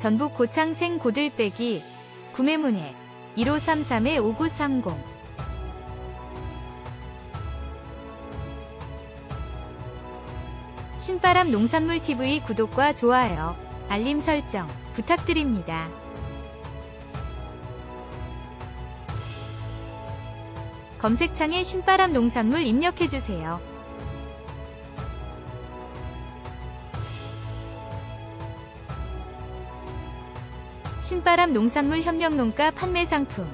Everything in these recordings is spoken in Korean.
전북 고창생 고들빼기 구매문의 1533-5930 신바람 농산물 TV 구독과 좋아요, 알림 설정 부탁드립니다. 검색창에 신바람 농산물 입력해주세요. 신바람 농산물 협력농가 판매 상품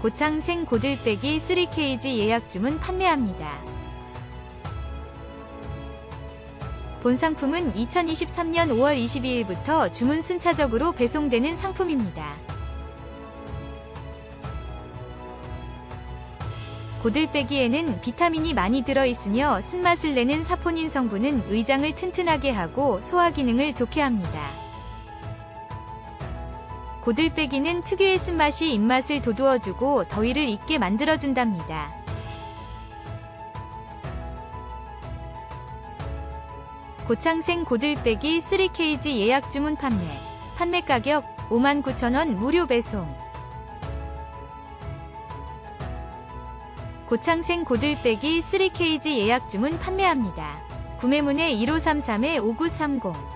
고창생 고들빼기 3KG 예약 주문 판매합니다. 본 상품은 2023년 5월 22일부터 주문 순차적으로 배송되는 상품입니다. 고들빼기에는 비타민이 많이 들어있으며 쓴맛을 내는 사포닌 성분은 의장을 튼튼하게 하고 소화 기능을 좋게 합니다. 고들빼기는 특유의 쓴맛이 입맛을 돋우어주고 더위를 잊게 만들어준답니다. 고창생 고들빼기 3KG 예약 주문 판매. 판매 가격 59,000원 무료 배송. 고창생 고들빼기 3KG 예약 주문 판매합니다. 구매문의 1533-5930